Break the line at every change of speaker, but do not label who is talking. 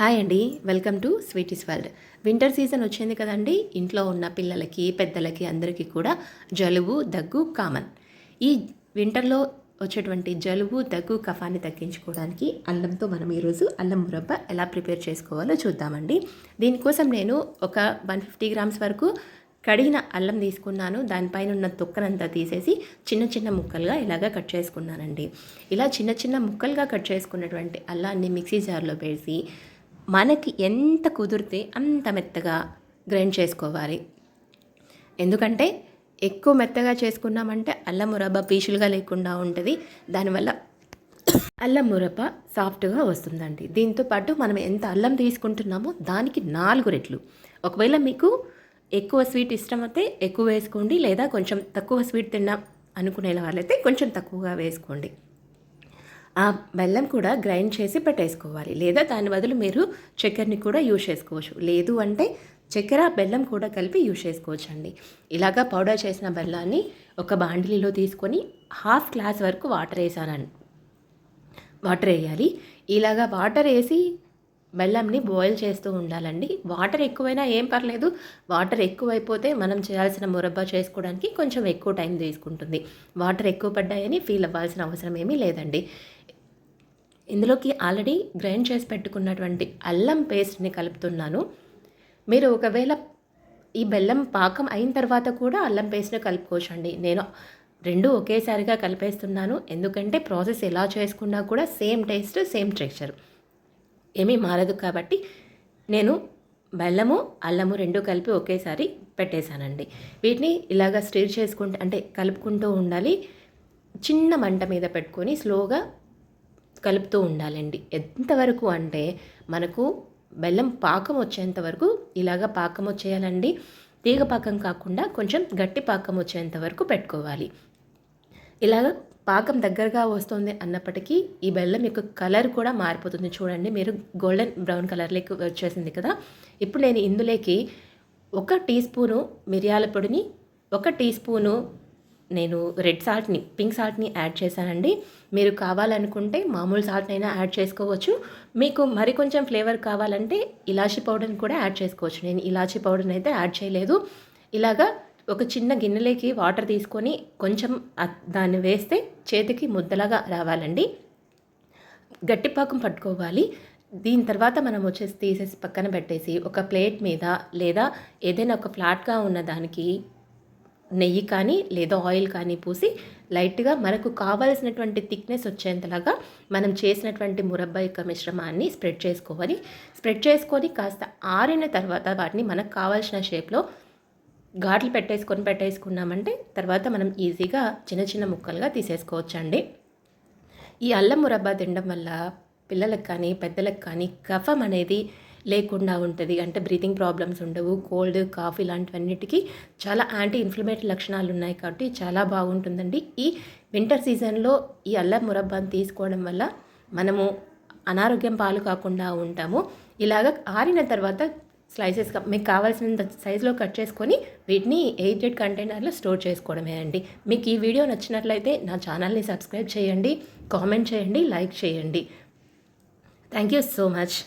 Hi అండి. Welcome to sweeties world. Winter season వచ్చింది కదండి. ఇంట్లో ఉన్న పిల్లలకి పెద్దలకి అందరికీ కూడా జలుబు దగ్గు కామన్. ఈ వింటర్లో వచ్చేటువంటి జలుబు దగ్గు కఫాన్ని తగ్గించుకోవడానికి అల్లంతో మనం ఈరోజు అల్లం మురబ్బ ఎలా ప్రిపేర్ చేసుకోవాలో చూద్దామండి. దీనికోసం నేను ఒక వన్ ఫిఫ్టీ గ్రామ్స్ వరకు కడిగిన అల్లం తీసుకున్నాను. దానిపైన ఉన్న తొక్కనంతా తీసేసి చిన్న చిన్న ముక్కలుగా ఇలాగా కట్ చేసుకున్నానండి. ఇలా చిన్న చిన్న ముక్కలుగా కట్ చేసుకున్నటువంటి అల్లాన్ని మిక్సీ జార్లో వేసి మనకి ఎంత కుదిరితే అంత మెత్తగా గ్రైండ్ చేసుకోవాలి. ఎందుకంటే ఎక్కువ మెత్తగా చేసుకున్నామంటే అల్లం మురబ్బ పీచులుగా లేకుండా ఉంటుంది. దానివల్ల అల్లం మురబ్బ సాఫ్ట్గా వస్తుందండి. దీంతో పాటు మనం ఎంత అల్లం తీసుకుంటున్నామో దానికి నాలుగు రెట్లు. ఒకవేళ మీకు ఎక్కువ స్వీట్ ఇష్టమైతే ఎక్కువ వేసుకోండి లేదా కొంచెం తక్కువ స్వీట్ తిన్నా అనుకునే వాళ్ళైతే కొంచెం తక్కువగా వేసుకోండి. ఆ బెల్లం కూడా గ్రైండ్ చేసి పెట్టేసుకోవాలి. లేదా దాని బదులు మీరు చక్కెరని కూడా యూజ్ చేసుకోవచ్చు. లేదు అంటే చక్కెర బెల్లం కూడా కలిపి యూజ్ చేసుకోవచ్చు అండి ఇలాగా పౌడర్ చేసిన బెల్లాన్ని ఒక బాండిలీలో తీసుకొని హాఫ్ గ్లాస్ వరకు వాటర్ వేసానండి. వాటర్ వేయాలి. ఇలాగా వాటర్ వేసి బెల్లంని బాయిల్ చేస్తూ ఉండాలండి. వాటర్ ఎక్కువైనా ఏం పర్లేదు. వాటర్ ఎక్కువైపోతే మనం చేయాల్సిన మురబ్బా చేసుకోవడానికి కొంచెం ఎక్కువ టైం తీసుకుంటుంది. వాటర్ ఎక్కువ పడ్డాయని ఫీల్ అవ్వాల్సిన అవసరం ఏమీ లేదండి. ఇందులోకి ఆల్రెడీ గ్రైండ్ చేసి పెట్టుకున్నటువంటి అల్లం పేస్ట్ని కలుపుతున్నాను. మీరు ఒకవేళ ఈ బెల్లం పాకం అయిన తర్వాత కూడా అల్లం పేస్ట్ని కలుపుకోవచ్చు అండి నేను రెండు ఒకేసారిగా కలిపేస్తున్నాను. ఎందుకంటే ప్రాసెస్ ఎలా చేసుకున్నా కూడా సేమ్ టేస్ట్ సేమ్ టెక్స్చర్. ఏమీ మారదు కాబట్టి నేను బెల్లము అల్లము రెండు కలిపి ఒకేసారి పెట్టేశానండి. వీటిని ఇలాగ స్టిర్ చేసుకుంటూ అంటే కలుపుకుంటూ ఉండాలి. చిన్న మంట మీద పెట్టుకొని స్లోగా కలుపుతూ ఉండాలండి. ఎంతవరకు అంటే మనకు బెల్లం పాకం వచ్చేంత వరకు ఇలాగ పాకం వచ్చేయాలండి. తీగ పాకం కాకుండా కొంచెం గట్టి పాకం వచ్చేంత వరకు పెట్టుకోవాలి. ఇలాగ పాకం దగ్గరగా వస్తుంది అన్నప్పటికీ ఈ బెల్లం యొక్క కలర్ కూడా మారిపోతుంది. చూడండి మీరు గోల్డెన్ బ్రౌన్ కలర్లోకి వచ్చేసింది కదా. ఇప్పుడు నేను ఇందులోకి ఒక టీ స్పూను మిరియాల పొడిని ఒక టీ స్పూను నేను రెడ్ సాల్ట్ని పింక్ సాల్ట్ని యాడ్ చేశానండి. మీరు కావాలనుకుంటే మామూలు సాల్ట్ అయినా యాడ్ చేసుకోవచ్చు. మీకు మరి కొంచెం ఫ్లేవర్ కావాలంటే ఇలాచీ పౌడర్ని కూడా యాడ్ చేసుకోవచ్చు. నేను ఇలాచీ పౌడర్ని అయితే యాడ్ చేయలేదు. ఇలాగా ఒక చిన్న గిన్నెలోకి వాటర్ తీసుకొని కొంచెం దాన్ని వేస్తే చేతికి ముద్దలాగా రావాలండి. గట్టిపాకం పట్టుకోవాలి. దీని తర్వాత మనం వచ్చేసి తీసేసి పక్కన పెట్టేసి ఒక ప్లేట్ మీద లేదా ఏదైనా ఒక ఫ్లాట్గా ఉన్న దానికి నెయ్యి కానీ లేదా ఆయిల్ కానీ పూసి లైట్గా మనకు కావలసినటువంటి థిక్నెస్ వచ్చేంతలాగా మనం చేసినటువంటి మురబ్బా యొక్క మిశ్రమాన్ని స్ప్రెడ్ చేసుకోవాలి స్ప్రెడ్ చేసుకొని కాస్త ఆరిన తర్వాత వాటిని మనకు కావాల్సిన షేప్లో ఘాట్లు పెట్టేసుకొని పెట్టేసుకున్నామంటే తర్వాత మనం ఈజీగా చిన్న చిన్న ముక్కలుగా తీసేసుకోవచ్చండి. ఈ అల్లం మురబ్బా తినడం వల్ల పిల్లలకు కానీ పెద్దలకు కానీ కఫం అనేది లేకుండా ఉంటుంది. అంటే బ్రీతింగ్ ప్రాబ్లమ్స్ ఉండవు కోల్డ్ కాఫ్ ఇలాంటివన్నిటికీ చాలా యాంటీ ఇన్ఫ్లమేటరీ లక్షణాలు ఉన్నాయి కాబట్టి చాలా బాగుంటుందండి. ఈ వింటర్ సీజన్లో ఈ అల్లం మురబ్బాను తీసుకోవడం వల్ల మనము అనారోగ్యం పాలు కాకుండా ఉంటాము. ఇలాగ ఆరిన తర్వాత స్లైసెస్ మీకు కావాల్సినంత సైజులో కట్ చేసుకొని వీటిని ఎయిటెడ్ కంటైనర్లో స్టోర్ చేసుకోవడమే అండి. మీకు ఈ వీడియో నచ్చినట్లయితే నా ఛానల్ని సబ్స్క్రైబ్ చేయండి కామెంట్ చేయండి లైక్ చేయండి. Thank you so much